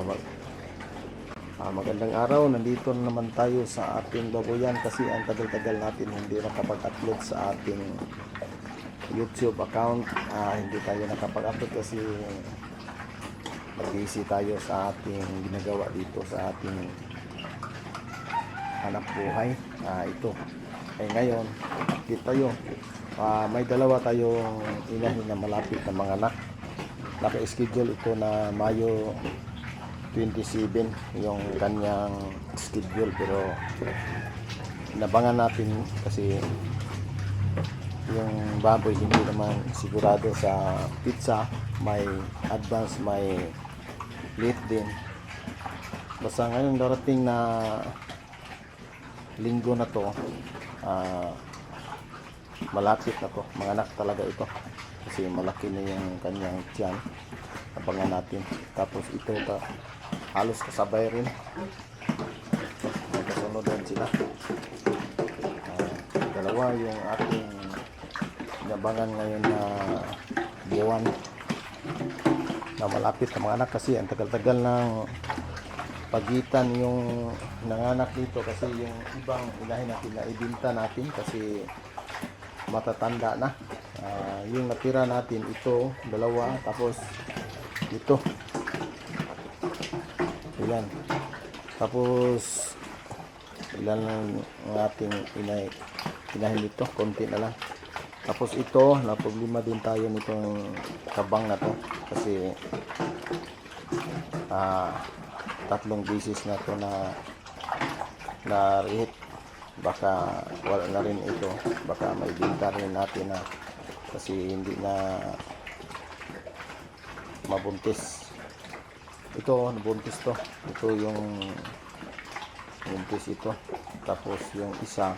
Ah, mag, ah, magandang araw, nandito na naman tayo sa ating baboyan kasi ang tagal-tagal natin hindi nakapag-upload sa ating YouTube account. Ah, hindi tayo nakapag-upload kasi busy tayo sa ating ginagawa dito sa ating hanap buhay. Ah, ito. Eh ngayon, update tayo. Ah, may dalawa tayong inahin na malapit na mga anak. Naka-schedule ito na Mayo 27 yung kanyang schedule pero inabangan natin kasi yung baboy hindi naman sigurado sa pizza. May advance may late din. Basta ngayon darating na linggo na to ah, malapit na to. Mga anak talaga ito. Kasi malaki na yung kanyang tiyan. Abangan natin. Tapos ito ta, halos kasabay rin. Magkasunod din sila. Ah, dalawa yung ating inabangan ngayon na buwan na malapit na mga anak kasi ang tagal-tagal ng pagitan yung nanganak dito kasi yung ibang ilahin natin na ibinta natin kasi matatanda na. Ah, yung natira natin ito dalawa tapos ito ilan tapos ilan lang ang ating inay inahin dito. Konti na lang. Tapos ito na problema din tayo nitong kabang na to. Kasi ah tatlong beses na to na na rehit baka wala na rin ito. Baka may binta rin natin na. Kasi hindi na mabuntis ito nabuntis to. Ito yung buntis ito. Tapos yung isa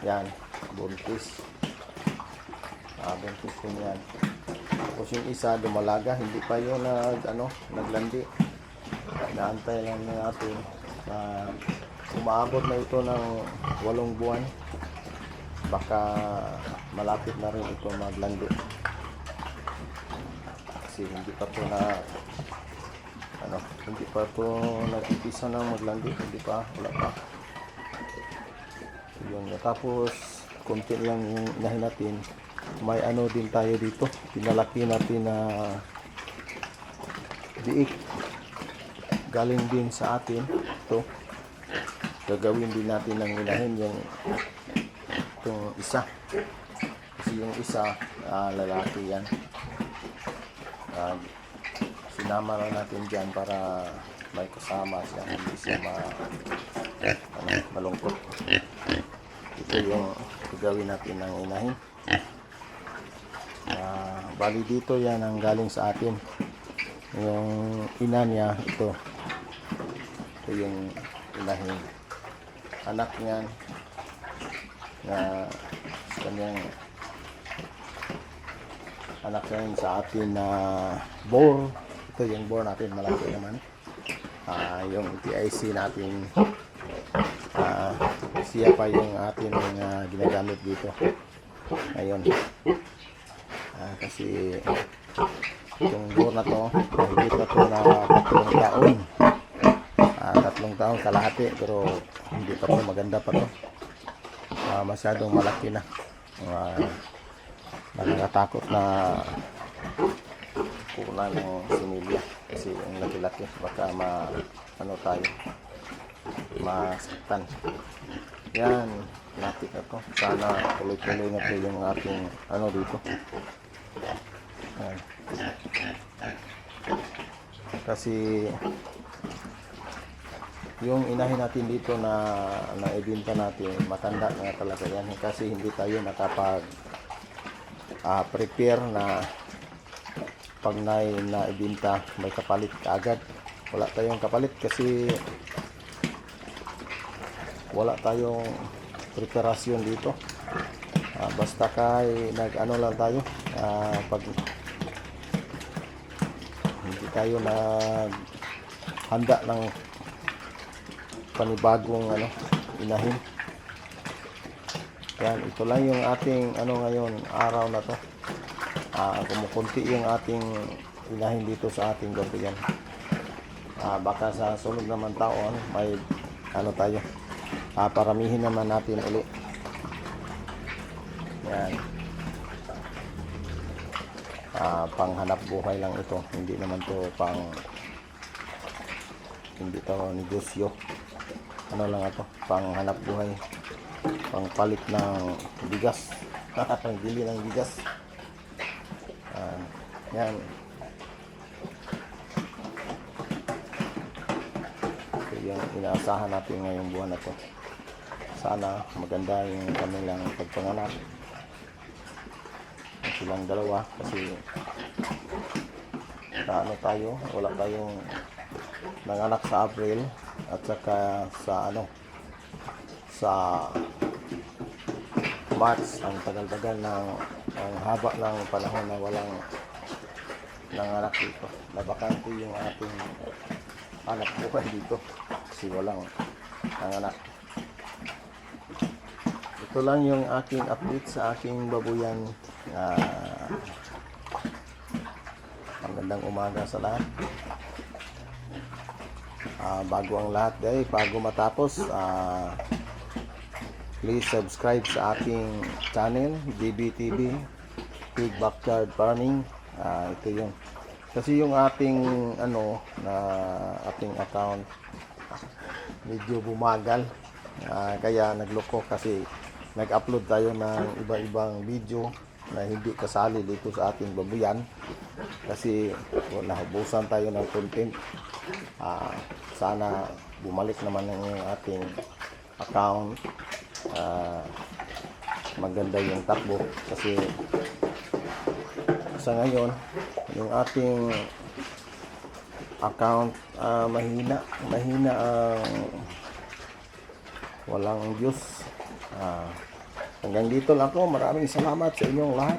yan buntis. Ah buntis din yan. Tapos yung isa dumalaga. Hindi pa yun nag ano naglandi. Naantay lang natin. Na umaabot na ito ng walong buwan. Baka malapit na rin ito maglandi. Kasi hindi pa to na ano hindi pa to nag-upisa na maglandi hindi pa wala pa. Yun tapos konti lang yung inahin natin. May ano din tayo dito pinalaki natin na biik galing din sa atin ito gagawin din natin ng inahin yung itong isa. Kasi yung isa ah, lalaki yan. Ah, sinama natin dyan para may kasama siya hindi siya ma, ano, malungkot. Ito yung gagawin natin ng inahin. Ah, bali dito yan ang galing sa atin. Yung ina niya ito. Ito yung inahin. Anak niyan na kanyang anak na yun sa atin na bore ito yung bore natin malaki naman. Ah, yung TIC natin. Ah, siya pa yung atin uh, ginagamit dito. Ngayon Ah, kasi itong bore na to na to na tatlong taon. Ah, tatlong taon kalahati pero hindi pa to maganda pa to. Ah, masyadong malaki na. Ah, nakakatakot na kulang ng similya kasi yung laki-laki baka ma ano tayo masaktan. Yan lapit na sana tuloy-tuloy na to yung ating ano dito. Yan. kasi yung inahin natin dito na naibinta natin matanda na talaga yan. Kasi hindi tayo nakapag ah, prepare na pag na naibinta may kapalit kaagad. Wala tayong kapalit kasi wala tayong preparasyon dito. Ah, basta kay nag ano lang tayo ah, pag hindi tayo nag handa ng panibagong ano inahin. Yan ito lang yung ating ano ngayon araw na to ah kumukunti yung ating inahin dito sa ating gabi yan Ah, baka sa sunod naman taon may ano tayo. Ah, paramihin naman natin uli. Yan. Ah, panghanap buhay lang ito. Hindi naman to pang hindi to negosyo. Ano lang ito, panghanap buhay. Pangpalit ng bigas. Pangbili ng bigas. Ah, yan. Ito yung inaasahan natin ngayong buwan na to. Sana maganda yung kanilang pagpanganak. Silang dalawa kasi ano tayo, wala tayong nanganak sa April at saka sa ano sa March ang tagal-tagal ng ang haba ng panahon na walang nanganak dito. Nabakante yung ating anak buhay dito kasi walang nanganak. Ito lang yung aking update sa aking babuyan. Ah, magandang umaga sa lahat. Ah, bago ang lahat guys, bago matapos, ah, please subscribe sa aking channel, DBTV, Pig Backyard Farming. Ah, ito yung kasi yung ating ano na ating account medyo bumagal. Ah, kaya nagloko kasi nag-upload tayo ng iba-ibang video na hindi kasali dito sa ating babuyan kasi wala nahubusan tayo ng content. Ah, sana bumalik naman yung ating account. Ah, maganda yung takbo kasi sa ngayon yung ating account ah, mahina mahina ang walang views. Ah, hanggang dito lang ako maraming salamat sa inyong lahat